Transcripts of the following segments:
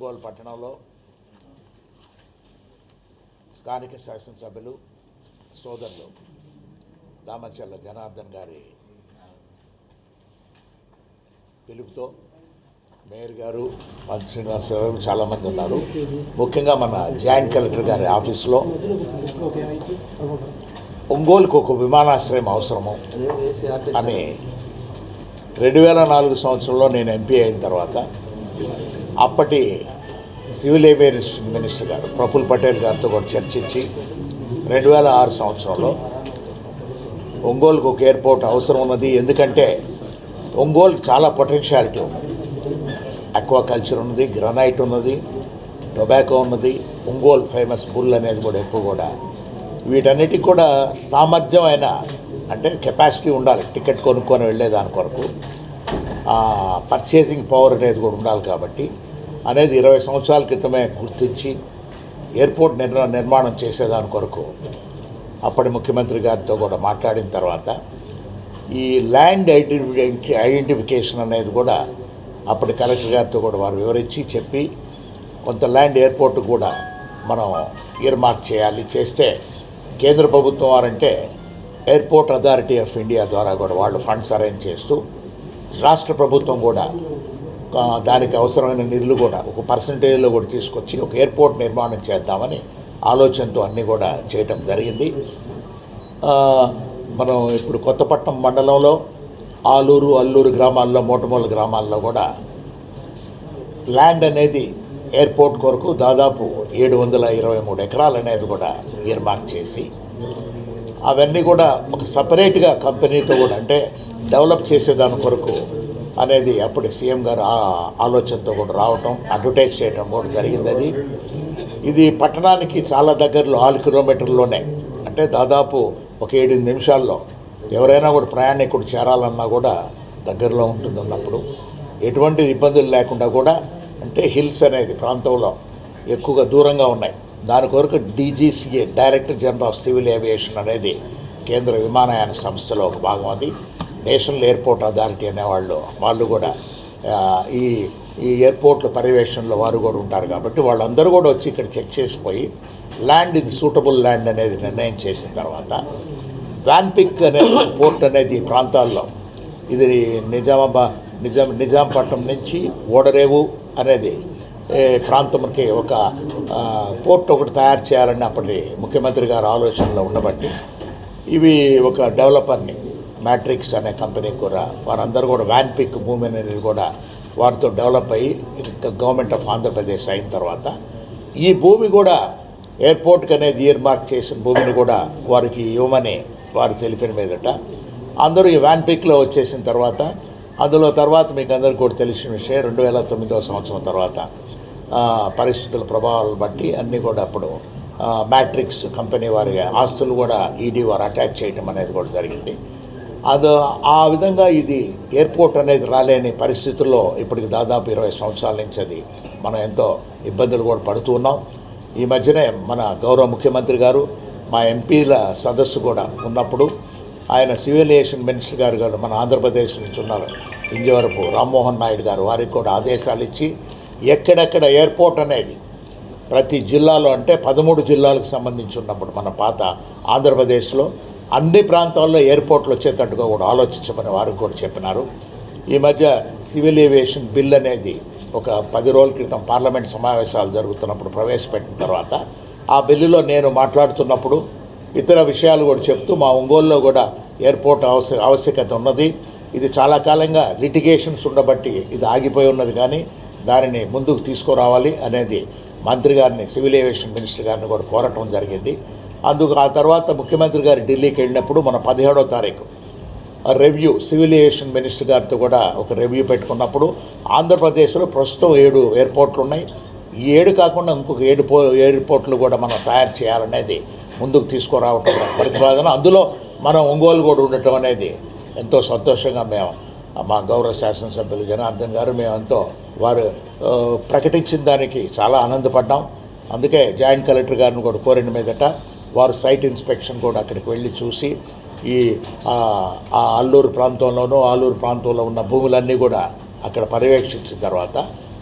ఒంగోలు పట్టణంలో స్థానిక శాసనసభ్యులు సోదరులు దామచర్ల జనార్దన్ గారి పిలుపుతో మేయర్ గారు మంత్రి శ్రీనివాసరావు గారు చాలామంది ఉన్నారు. ముఖ్యంగా మన జాయింట్ కలెక్టర్ గారి ఆఫీసులో ఒంగోలుకు ఒక విమానాశ్రయం అవసరము. అని రెండు వేల నాలుగు సంవత్సరంలో నేను ఎంపీ అయిన తర్వాత అప్పటి సివిల్ ఏవియేషన్ మినిస్టర్ గారు ప్రఫుల్ పటేల్ గారితో కూడా చర్చించి రెండు వేల ఆరు సంవత్సరంలో ఒంగోలుకు ఒక ఎయిర్పోర్ట్ అవసరం ఉన్నది. ఎందుకంటే ఒంగోలు చాలా పొటెన్షియాలిటీ ఉంది. అక్వాకల్చర్ ఉన్నది గ్రనైట్ ఉన్నది టొబాకో ఉన్నది ఒంగోలు ఫేమస్ బుల్ అనేది కూడా ఎక్కువ కూడా. వీటన్నిటికి కూడా సామర్థ్యమైన అంటే కెపాసిటీ ఉండాలి. టికెట్ కొనుక్కొని వెళ్ళేదాని కొరకు. పర్చేసింగ్ పవర్ అనేది కూడా ఉండాలి కాబట్టి అనేది ఇరవై సంవత్సరాల క్రితమే గుర్తించి ఎయిర్పోర్ట్ నిర్మా నిర్మాణం చేసేదాని కొరకు అప్పటి ముఖ్యమంత్రి గారితో కూడా మాట్లాడిన తర్వాత ఈ ల్యాండ్ ఐడెంటిఫి ఐడెంటిఫికేషన్ అనేది కూడా అప్పటి కలెక్టర్ గారితో కూడా వారు వివరించి చెప్పి కొంత ల్యాండ్ ఎయిర్పోర్ట్ కూడా మనం ఇయర్మార్క్ చేయాలి చేస్తే కేంద్ర ప్రభుత్వం వారంటే ఎయిర్పోర్ట్ అథారిటీ ఆఫ్ ఇండియా ద్వారా కూడా వాళ్ళు ఫండ్స్ అరేంజ్ చేస్తూ రాష్ట్ర ప్రభుత్వం కూడా దానికి అవసరమైన నిధులు కూడా ఒక పర్సంటేజ్లో కూడా తీసుకొచ్చి ఒక ఎయిర్పోర్ట్ నిర్మాణం చేద్దామని ఆలోచనతో అన్నీ కూడా చేయటం జరిగింది. మనం ఇప్పుడు కొత్తపట్నం మండలంలో ఆలూరు అల్లూరు గ్రామాల్లో మోటమూల గ్రామాల్లో కూడా ల్యాండ్ అనేది ఎయిర్పోర్ట్ కొరకు దాదాపు ఏడు వందల ఇరవై మూడు ఎకరాలు అనేది కూడా ఇయర్మార్క్ చేసి అవన్నీ కూడా ఒక సపరేట్గా కంపెనీతో కూడా అంటే డెవలప్ చేసేదాని కొరకు అనేది అప్పుడు సీఎం గారు ఆ ఆలోచనతో కూడా రావటం అడ్వర్టైజ్ చేయటం కూడా జరిగింది అది. ఇది పట్టణానికి చాలా దగ్గరలో ఆరు కిలోమీటర్లోనే అంటే దాదాపు ఒక ఏడు నిమిషాల్లో ఎవరైనా కూడా ప్రయాణికుడు చేరాలన్నా కూడా దగ్గరలో ఉంటుంది ఉన్నప్పుడు ఎటువంటి ఇబ్బందులు లేకుండా కూడా అంటే హిల్స్ అనేది ప్రాంతంలో ఎక్కువగా దూరంగా ఉన్నాయి. దాని కొరకు DGCA director general of civil aviation అనేది కేంద్ర విమానయాన సంస్థలో ఒక భాగం అది. నేషనల్ ఎయిర్పోర్ట్ అథారిటీ అనేవాళ్ళు వాళ్ళు కూడా ఈ ఈ ఎయిర్పోర్ట్ల పర్యవేక్షణలో వారు కూడా ఉంటారు కాబట్టి వాళ్ళందరూ కూడా వచ్చి ఇక్కడ చెక్ చేసిపోయి ల్యాండ్ ఇది సూటబుల్ ల్యాండ్ అనేది నిర్ణయం చేసిన తర్వాత వ్యాన్పిక్ అనే పోర్ట్ అనేది ఈ ప్రాంతాల్లో ఇది నిజామాబాద్ నిజాం నిజాంపట్నం నుంచి ఓడరేవు అనేది ప్రాంతంకి ఒక పోర్ట్ ఒకటి తయారు చేయాలని అప్పటి ముఖ్యమంత్రి గారి ఆలోచనలో ఉండబట్టి ఇవి ఒక డెవలపర్ని మ్యాట్రిక్స్ అనే కంపెనీ కూడా వారందరూ కూడా వ్యాన్ పిక్ భూమి అనేది కూడా వారితో డెవలప్ అయ్యి ఇంకా గవర్నమెంట్ ఆఫ్ ఆంధ్రప్రదేశ్ అయిన తర్వాత ఈ భూమి కూడా ఎయిర్పోర్ట్కి అనేది ఇయర్ మార్క్ చేసిన భూమిని కూడా వారికి ఇవ్వమని వారు తెలిపిన మీదట అందరూ ఈ వ్యాన్ పిక్లో వచ్చేసిన తర్వాత అందులో తర్వాత మీకు అందరికీ కూడా తెలిసిన విషయం రెండు వేల తొమ్మిదవ సంవత్సరం తర్వాత పరిస్థితుల ప్రభావాలను బట్టి అన్నీ కూడా అప్పుడు మ్యాట్రిక్స్ కంపెనీ వారి ఆస్తులు కూడా ఈడీ వారు అటాచ్ చేయటం అనేది కూడా జరిగింది. అది ఆ విధంగా ఇది ఎయిర్పోర్ట్ అనేది రాలేని పరిస్థితుల్లో ఇప్పటికి దాదాపు ఇరవై సంవత్సరాల నుంచి అది మనం ఎంతో ఇబ్బందులు కూడా పడుతూ ఉన్నాం. ఈ మధ్యనే మన గౌరవ ముఖ్యమంత్రి గారు మా ఎంపీల సదస్సు కూడా ఉన్నప్పుడు ఆయన సివిల్ ఏవియేషన్ మినిస్టర్ గారు గారు మన ఆంధ్రప్రదేశ్ నుంచి ఉన్నారు. ఇంజవరపు రామ్మోహన్ నాయుడు గారు వారికి కూడా ఆదేశాలు ఇచ్చి ఎక్కడెక్కడ ఎయిర్పోర్ట్ అనేది ప్రతి జిల్లాలో అంటే పదమూడు జిల్లాలకు సంబంధించి ఉన్నప్పుడు మన పాత ఆంధ్రప్రదేశ్లో అన్ని ప్రాంతాల్లో ఎయిర్పోర్ట్లు వచ్చేటట్టుగా కూడా ఆలోచించమని వారు కూడా చెప్పినారు. ఈ మధ్య సివిల్ ఏవియేషన్ బిల్ అనేది ఒక పది రోజుల క్రితం పార్లమెంట్ సమావేశాలు జరుగుతున్నప్పుడు ప్రవేశపెట్టిన తర్వాత ఆ బిల్లులో నేను మాట్లాడుతున్నప్పుడు ఇతర విషయాలు కూడా చెప్తూ మా ఒంగోలులో కూడా ఎయిర్పోర్ట్ అవశ్య ఆవశ్యకత ఉన్నది. ఇది చాలా కాలంగా లిటిగేషన్స్ ఉండబట్టి ఇది ఆగిపోయి ఉన్నది కానీ దానిని ముందుకు తీసుకురావాలి అనేది మంత్రి గారిని సివిల్ ఏవియేషన్ మినిస్టర్ గారిని కూడా కోరటం జరిగింది. అందుకు ఆ తర్వాత ముఖ్యమంత్రి గారు ఢిల్లీకి వెళ్ళినప్పుడు మన పదిహేడో తారీఖు ఆ రివ్యూ సివిల్ ఏవియేషన్ మినిస్టర్ గారితో కూడా ఒక రివ్యూ పెట్టుకున్నప్పుడు ఆంధ్రప్రదేశ్లో ప్రస్తుతం ఏడు ఎయిర్పోర్ట్లు ఉన్నాయి. ఈ ఏడు కాకుండా ఇంకొక ఏడు పో ఎయిర్పోర్ట్లు కూడా మనం తయారు చేయాలనేది ముందుకు తీసుకురావటం ప్రతిపాదన. అందులో మనం ఒంగోలు కూడా ఉండటం అనేది ఎంతో సంతోషంగా మేము మా గౌరవ శాసనసభ్యులు జనార్దన్ గారు మేము ఎంతో వారు ప్రకటించిన దానికి చాలా ఆనందపడ్డాం. అందుకే జాయింట్ కలెక్టర్ గారిని కూడా కోరిన మీదట వారు సైట్ ఇన్స్పెక్షన్ కూడా అక్కడికి వెళ్ళి చూసి ఈ అల్లూరు ప్రాంతంలోనూ ఆలూరు ప్రాంతంలో ఉన్న భూములన్నీ కూడా అక్కడ పర్యవేక్షించిన తర్వాత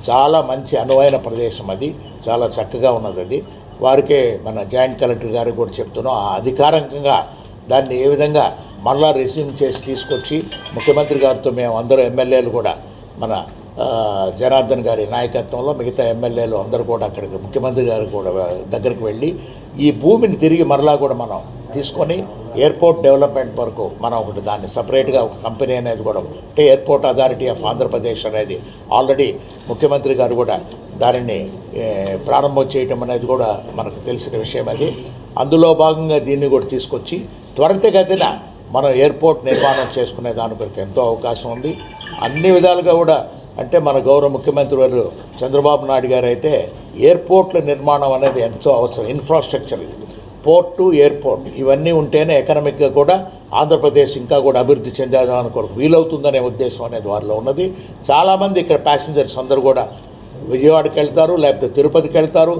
చాలా మంచి అనువైన ప్రదేశం అది. చాలా చక్కగా ఉన్నది అది. వారికే మన జాయింట్ కలెక్టర్ గారికి కూడా చెప్తున్నాం. ఆ అధికారికంగా దాన్ని ఏ విధంగా మళ్ళా రెస్యూమ్ చేసి తీసుకొచ్చి ముఖ్యమంత్రి గారితో మేము అందరూ ఎమ్మెల్యేలు కూడా మన జనార్దన్ గారి నాయకత్వంలో మిగతా ఎమ్మెల్యేలు అందరూ కూడా అక్కడికి ముఖ్యమంత్రి గారు కూడా దగ్గరికి వెళ్ళి ఈ భూమిని తిరిగి మరలా కూడా మనం తీసుకొని ఎయిర్పోర్ట్ డెవలప్మెంట్ వరకు మనం ఒకటి దాన్ని సపరేట్గా ఒక కంపెనీ అనేది కూడా అంటే ఎయిర్పోర్ట్ అథారిటీ ఆఫ్ ఆంధ్రప్రదేశ్ అనేది ఆల్రెడీ ముఖ్యమంత్రి గారు కూడా దానిని ప్రారంభం చేయటం అనేది కూడా మనకు తెలిసిన విషయం అది. అందులో భాగంగా దీన్ని కూడా తీసుకొచ్చి త్వరితగతిన మనం ఎయిర్పోర్ట్ నిర్మాణం చేసుకునే దాని కొరకు ఎంతో అవకాశం ఉంది. అన్ని విధాలుగా కూడా అంటే మన గౌరవ ముఖ్యమంత్రి వారు చంద్రబాబు నాయుడు గారు అయితే ఎయిర్పోర్ట్ల నిర్మాణం అనేది ఎంతో అవసరం ఇన్ఫ్రాస్ట్రక్చర్ పోర్టు ఎయిర్పోర్ట్ ఇవన్నీ ఉంటేనే ఎకనామిక్గా కూడా ఆంధ్రప్రదేశ్ ఇంకా కూడా అభివృద్ధి చెందేదాని కొరకు వీలవుతుందనే ఉద్దేశం అనేది వారిలో ఉన్నది. చాలామంది ఇక్కడ ప్యాసింజర్స్ అందరూ కూడా విజయవాడకి వెళ్తారు లేకపోతే తిరుపతికి వెళ్తారు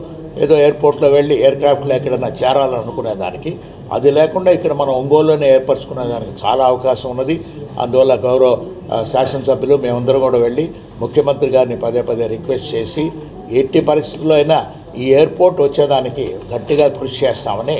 ఏదో ఎయిర్పోర్ట్లో వెళ్ళి ఎయిర్ క్రాఫ్ట్లో ఎక్కడైనా చేరాలనుకునే దానికి అది లేకుండా ఇక్కడ మనం ఒంగోలులోనే ఏర్పరచుకునే దానికి చాలా అవకాశం ఉన్నది. అందువల్ల గౌరవ శాసనసభ్యులు మేమందరం కూడా వెళ్ళి ముఖ్యమంత్రి గారిని పదే పదే రిక్వెస్ట్ చేసి ఎట్టి పరిస్థితుల్లో అయినా ఈ ఎయిర్పోర్ట్ వచ్చేదానికి గట్టిగా కృషి చేస్తామని